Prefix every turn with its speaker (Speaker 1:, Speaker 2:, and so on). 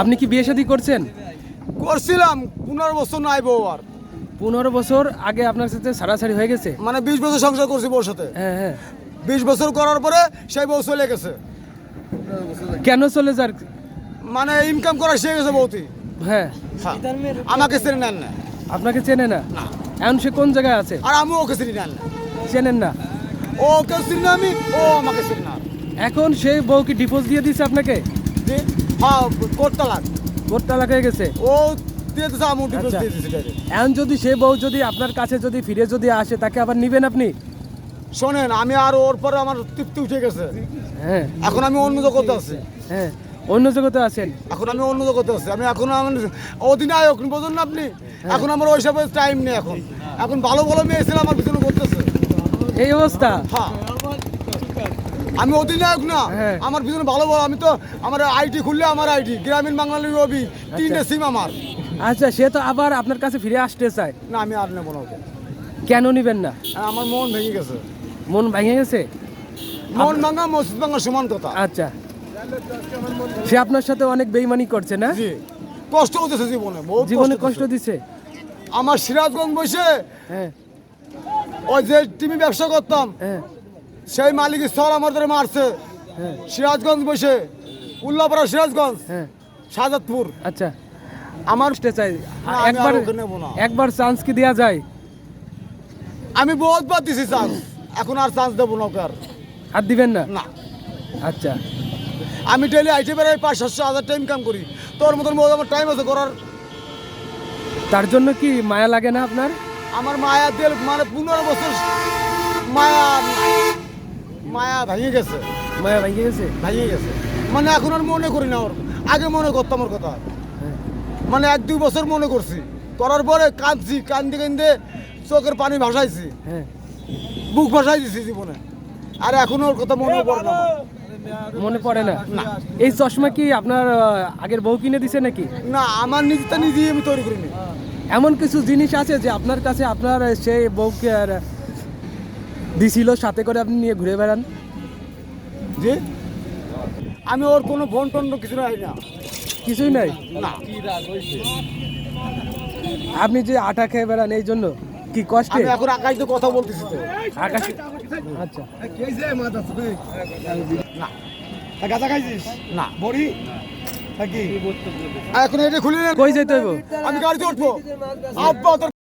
Speaker 1: আপনি কি বিয়ে শাদী করছেন?
Speaker 2: করছিলাম পনেরো বছর নাই বউ আর।
Speaker 1: পনেরো বছর আগে আপনার সাথে সারাসারি হয়ে গেছে?
Speaker 2: মানে বিশ বছর সংসার করছি বউর সাথে।
Speaker 1: হ্যাঁ হ্যাঁ।
Speaker 2: বিশ বছর করার পরে সেই বউ চলে গেছে।
Speaker 1: কেন চলে যার?
Speaker 2: মানে ইনকাম করা শিখে গেছে বউতি
Speaker 1: হ্যাঁ।
Speaker 2: হ্যাঁ। আমাকে চেনে নেন না।
Speaker 1: আপনাকে চেনে না? এখন সে কোন জায়গায় আছে?
Speaker 2: আর আমি ওকে চিনি না।
Speaker 1: চেনেন না?
Speaker 2: ও কেউ চিনি না আমি ও আমাকে চিনি না।
Speaker 1: এখন সেই বউকে কি ডিভোর্স দিয়ে দিছে আপনাকে?
Speaker 2: হ্যাঁ কোট তালাক
Speaker 1: ভোট তালাক হয়ে গেছে?
Speaker 2: ও
Speaker 1: আচ্ছা। এখন যদি সে বউ যদি আপনার কাছে যদি ফিরে যদি আসে তাকে আবার নিবেন আপনি?
Speaker 2: শোনেন আমি আর ওর পরে আমার তৃপ্তি উঠে গেছে।
Speaker 1: হ্যাঁ।
Speaker 2: এখন আমি অন্য জগতে আছি।
Speaker 1: হ্যাঁ অন্য জগতে আছেন?
Speaker 2: এখন আমি অন্য জগতে আছি। আমি এখন আমার অধিনায়ক বোঝেন না আপনি এখন আমার ওই টাইম নেই এখন। এখন ভালো ভালো মেয়ে ছিল আমার পিছনে করতেছে
Speaker 1: এই অবস্থা?
Speaker 2: হ্যাঁ। আমি অধিনায়ক না।
Speaker 1: হ্যাঁ।
Speaker 2: আমার পিছনে ভালো ভালো আমি তো আমার আইটি খুললে আমার আইটি গ্রামীণ বাঙালি রবি তিনটে সিম আমার।
Speaker 1: আচ্ছা সে তো আবার আপনার কাছে ফিরে আসতে চায়।
Speaker 2: না আমি আর নেব না ওকে।
Speaker 1: কেন নিবেন না?
Speaker 2: আর আমার মন ভেঙে গেছে।
Speaker 1: মন ভেঙে গেছে?
Speaker 2: মন ভাঙা মসজিদ ভাঙা সমান কথা।
Speaker 1: আচ্ছা। সে আপনার সাথে অনেক বেইমানি করছে না?
Speaker 2: কষ্ট হতেছে জীবনে
Speaker 1: জীবনে
Speaker 2: কষ্ট।
Speaker 1: দিছে?
Speaker 2: আমার সিরাজগঞ্জ বসে
Speaker 1: হ্যাঁ।
Speaker 2: ওই যে টিমি ব্যবসা করতাম।
Speaker 1: হ্যাঁ।
Speaker 2: সেই মালিক স্থল আমার ধরে মারছে।
Speaker 1: হ্যাঁ
Speaker 2: সিরাজগঞ্জ বসে। উল্লাপাড়া সিরাজগঞ্জ।
Speaker 1: হ্যাঁ।
Speaker 2: শাহাদপুর
Speaker 1: আচ্ছা।
Speaker 2: আমার
Speaker 1: চাই একবার। একবার চান্স কি দেওয়া যায়?
Speaker 2: আমি বহুত বার দিছি চান্স এখন আর চান্স দেবো না আর।
Speaker 1: আর দিবেন না?
Speaker 2: না।
Speaker 1: আচ্ছা।
Speaker 2: আমি ডেলি আইটে বেড়াই পাঁচ সাতশো হাজার টাইম কাম করি। তোর মতন বহুত আমার টাইম আছে করার।
Speaker 1: তার জন্য কি মায়া লাগে না আপনার?
Speaker 2: আমার মায়া দিল মানে পনেরো বছর মায়া। মায়া ভেঙে গেছে।
Speaker 1: মায়া ভেঙে গেছে?
Speaker 2: ভেঙে গেছে। মানে এখন আর মনে করি না ওর। আগে মনে করতাম ওর কথা।
Speaker 1: হ্যাঁ।
Speaker 2: মানে এক দুই বছর মনে করছি। করার পরে কাঁদছি কান্দে কান্দে চোখের পানি ভাসাইছি।
Speaker 1: হ্যাঁ।
Speaker 2: বুক ভাসাই দিছি জীবনে। আর এখন ওর কথা মনে পড়ে না।
Speaker 1: মনে পড়ে না? এই চশমা কি আপনার আগের বউ কিনে দিছে নাকি?
Speaker 2: না আমার নিজেটা নিজেই আমি তৈরি করিনি।
Speaker 1: এমন কিছু জিনিস আছে যে আপনার কাছে আপনার সেই বউকে আর দিছিল সাথে করে আপনি নিয়ে ঘুরে বেড়ান।
Speaker 2: যে আমি ওর কোনো ফোন টোন কিছু নাই না।
Speaker 1: কিছুই নাই?
Speaker 2: না।
Speaker 1: আপনি যে আটা খেয়ে বেড়ান এই জন্য? কি কষ্ট?
Speaker 2: আমি এখন আকাশ তো কথা বলতেছি তো।
Speaker 1: আকাশে আচ্ছা।
Speaker 2: না। গাঁজা খাইছিস? না। বড়ি? নাকি এখন এটা খুলে
Speaker 1: কই যেতে হইব?
Speaker 2: আমি গাড়িতে উঠবো। আব্বা